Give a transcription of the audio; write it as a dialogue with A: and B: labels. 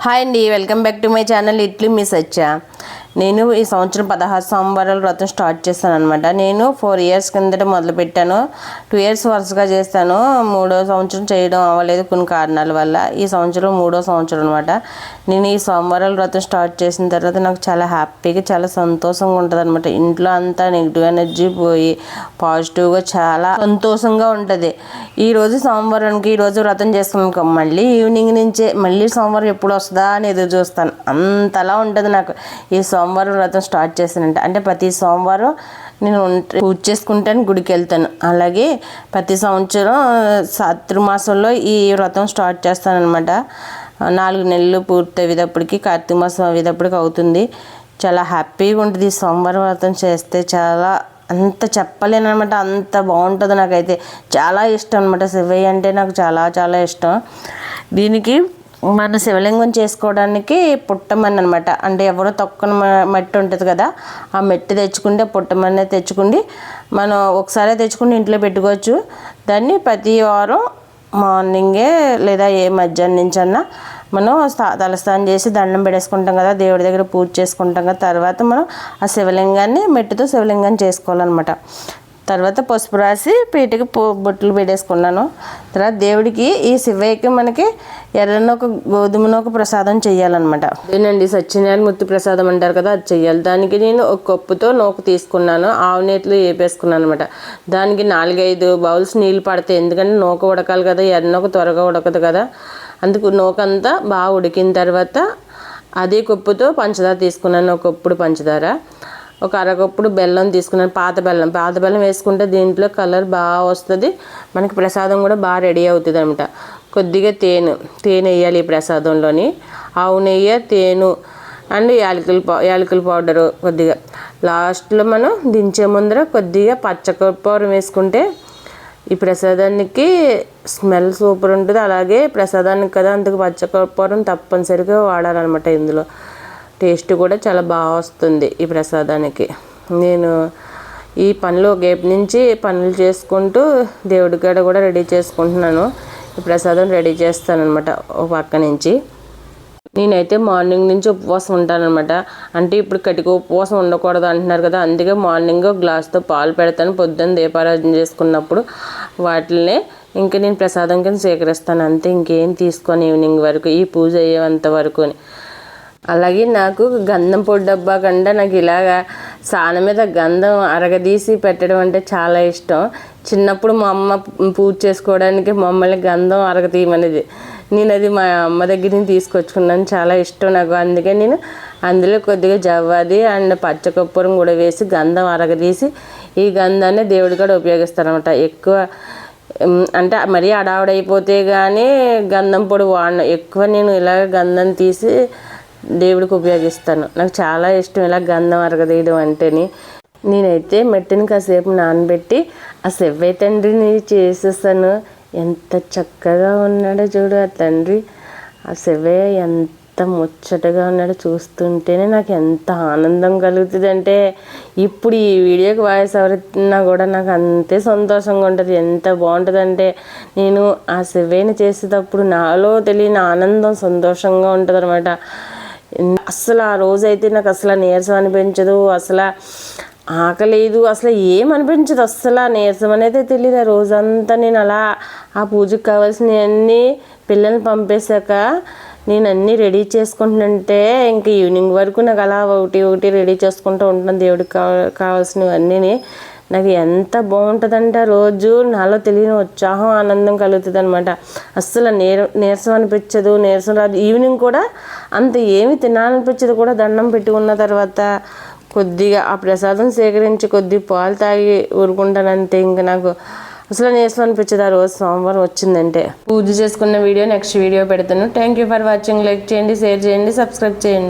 A: Hi అండి welcome back to my channel idli miss వచ్చా నేను ఈ సంవత్సరం పదహారు సోమవారాల వ్రతం స్టార్ట్ చేస్తాను అనమాట నేను ఫోర్ ఇయర్స్ కిందట మొదలు పెట్టాను టూ ఇయర్స్ వరుసగా చేస్తాను. మూడో సంవత్సరం చేయడం అవ్వలేదు కొన్ని కారణాల వల్ల. ఈ సంవత్సరం మూడో సంవత్సరం అనమాట నేను ఈ సోమవారాల వ్రతం స్టార్ట్ చేసిన తర్వాత నాకు చాలా హ్యాపీగా చాలా సంతోషంగా ఉంటుంది అనమాట ఇంట్లో అంతా నెగిటివ్ ఎనర్జీ పోయి పాజిటివ్గా చాలా సంతోషంగా ఉంటుంది. ఈరోజు సోమవారానికి ఈరోజు వ్రతం చేసుకున్నాను మళ్ళీ ఈవినింగ్ నుంచే మళ్ళీ సోమవారం ఎప్పుడు వస్తుందా అని ఎదురు చూస్తాను. అంతలా ఉంటుంది నాకు. ఈ సో సోమవారం వ్రతం స్టార్ట్ చేశానంట. అంటే ప్రతి సోమవారం నేను పూజ చేసుకుంటాను గుడికి వెళ్తాను. అలాగే ప్రతి సంవత్సరం మాసంలో ఈ వ్రతం స్టార్ట్ చేస్తానమాట నాలుగు నెలలు పూర్తి అయ్యేటప్పటికి కార్తీక మాసం అయ్యేటప్పటికి అవుతుంది. చాలా హ్యాపీగా ఉంటుంది సోమవారం వ్రతం చేస్తే. చాలా అంత చెప్పలేను అనమాట అంత బాగుంటుంది నాకైతే. చాలా ఇష్టం అనమాట శివయ్య అంటే నాకు చాలా చాలా ఇష్టం. దీనికి మన శివలింగం చేసుకోవడానికి పుట్టమని అనమాట అంటే ఎవరో తొక్కన మట్టి ఉంటుంది కదా ఆ మట్టి తెచ్చుకుంటే పుట్టమన్నే తెచ్చుకుండి మనం ఒకసారి తెచ్చుకుని ఇంట్లో పెట్టుకోవచ్చు. దాన్ని ప్రతి వారం మార్నింగే లేదా ఏ మధ్యాహ్నం నుంచి అన్నా మనం స్థా- తలస్నానం చేసి దండం పెట్టేసుకుంటాం కదా దేవుడి దగ్గర పూజ చేసుకుంటాం కదా తర్వాత మనం ఆ శివలింగాన్ని మెట్టుతో శివలింగాన్ని చేసుకోవాలన్నమాట. తర్వాత పసుపు రాసి పీటకి పో బొట్లు పెట్టేసుకున్నాను. తర్వాత దేవుడికి ఈ శివయ్యకి మనకి ఎర్రన ఒక గోధుమను ఒక ప్రసాదం చేయాలన్నమాట అదేనండి సత్యనారాయణ ముత్తి ప్రసాదం అంటారు కదా అది చెయ్యాలి. దానికి నేను ఒక కప్పుతో నూక తీసుకున్నాను. ఆవు నీటిలో వేపేసుకున్నాను అనమాట దానికి నాలుగైదు బౌల్స్ నీళ్ళు పడతాయి. ఎందుకంటే నూక ఉడకాలి కదా ఎర్రనొక త్వరగా ఉడకదు కదా. అందుకు నూకంతా బాగా ఉడికిన తర్వాత అదే కప్పుతో పంచదార తీసుకున్నాను. ఒక కప్పుడు పంచదార. ఒక అరకప్పుడు బెల్లం తీసుకున్నాను. పాత బెల్లం. పాత బెల్లం వేసుకుంటే దీంట్లో కలర్ బాగా వస్తుంది. మనకి ప్రసాదం కూడా బాగా రెడీ అవుతుంది అనమాట కొద్దిగా తేనె తేనె వేయాలి ఈ ప్రసాదంలోని. ఆవు నెయ్యి తేను అండ్ యాలకుల పౌ యాలకుల పౌడరు కొద్దిగా. లాస్ట్లో మనం దించే ముందర కొద్దిగా పచ్చకర్పూరం వేసుకుంటే ఈ ప్రసాదానికి స్మెల్ సూపర్ ఉంటుంది. అలాగే ప్రసాదానికి కదా అందుకు పచ్చకర్పూరం తప్పనిసరిగా వాడాలన్నమాట ఇందులో. టేస్ట్ కూడా చాలా బాగా వస్తుంది ఈ ప్రసాదానికి. నేను ఈ పనులు గేపు నుంచి పనులు చేసుకుంటూ దేవుడి కాడ కూడా రెడీ చేసుకుంటున్నాను. ఈ ప్రసాదం రెడీ చేస్తాను అనమాట ఒక పక్క నుంచి. నేనైతే మార్నింగ్ నుంచి ఉపవాసం ఉంటానన్నమాట. అంటే ఇప్పుడు కటిక ఉపవాసం ఉండకూడదు అంటున్నారు కదా అందుకే మార్నింగ్ గ్లాస్తో పాలు పెడతాను పొద్దున్న దీపారాధన చేసుకున్నప్పుడు వాటినే ఇంకా నేను ప్రసాదం కింద స్వీకరిస్తాను అంతే ఇంకేం తీసుకొని ఈవినింగ్ వరకు ఈ పూజ అయ్యేంత వరకు అలాగే నాకు గంధం పొడి డబ్బా కంటే నాకు ఇలాగా సాన మీద గంధం అరగదీసి పెట్టడం అంటే చాలా ఇష్టం. చిన్నప్పుడు మా అమ్మ పూజ చేసుకోవడానికి మమ్మల్ని గంధం అరగతీయమనేది నేను అది మా అమ్మ దగ్గర నుంచి తీసుకొచ్చుకున్నాను. చాలా ఇష్టం నాకు. అందుకే నేను అందులో కొద్దిగా జవ్వాది అండ్ పచ్చకర్పూరం కూడా వేసి గంధం అరగదీసి ఈ గంధాన్ని దేవుడు కూడా ఉపయోగిస్తారనమాట ఎక్కువ అంటే మరీ అడావుడైపోతే కానీ గంధం పొడి వాడిన. ఎక్కువ నేను ఇలాగ గంధం తీసి దేవుడికి ఉపయోగిస్తాను. నాకు చాలా ఇష్టం ఇలా గంధం అరగదీయడం అంటేని. నేనైతే మెట్టిని కాసేపు నానబెట్టి ఆ సెవ్వై తండ్రిని చేసేస్తాను ఎంత చక్కగా ఉన్నాడో చూడు ఆ తండ్రి. ఆ సెవ్వయ్య ఎంత ముచ్చటగా ఉన్నాడో చూస్తుంటేనే నాకు ఎంత ఆనందం కలుగుతుందంటే ఇప్పుడు ఈ వీడియోకి వాయిస్ ఎవరైనా కూడా నాకు అంతే సంతోషంగా ఉంటుంది. ఎంత బాగుంటుందంటే నేను ఆ సెవ్వేని చేసేటప్పుడు నాలో తెలియని ఆనందం సంతోషంగా ఉంటుంది అనమాట అసలు ఆ రోజైతే నాకు అసలు నీరసం అనిపించదు అసలు ఆకలేదు అసలు ఏం అనిపించదు అస్సలు ఆ నీరసం అనేది తెలియదు ఆ రోజంతా. నేను అలా ఆ పూజకు కావాల్సినవన్నీ పిల్లల్ని పంపేశాక నేను అన్నీ రెడీ చేసుకుంటుంటే ఇంకా ఈవినింగ్ వరకు నాకు అలా ఒకటి ఒకటి రెడీ చేసుకుంటూ ఉంటాను దేవుడికి కావాల్సినవన్నీ. నాకు ఎంత బాగుంటుందంటే ఆ రోజు నాలో తెలియని ఉత్సాహం ఆనందం కలుగుతుంది అనమాట అస్సలు నీర నీరసం అనిపించదు నీరసం రాదు. ఈవినింగ్ కూడా అంత ఏమి తినాలనిపించదు కూడా దండం పెట్టుకున్న తర్వాత కొద్దిగా ఆ ప్రసాదం సేకరించి కొద్ది పాలు తాగి ఊరుకుంటాను అంతే ఇంకా నాకు అసలు నీరసం అనిపించదు. ఆ రోజు సోమవారం వచ్చిందంటే. పూజ చేసుకున్న వీడియో నెక్స్ట్ వీడియో పెడతాను. Thank you for watching like చేయండి షేర్ చేయండి సబ్స్క్రైబ్ చేయండి.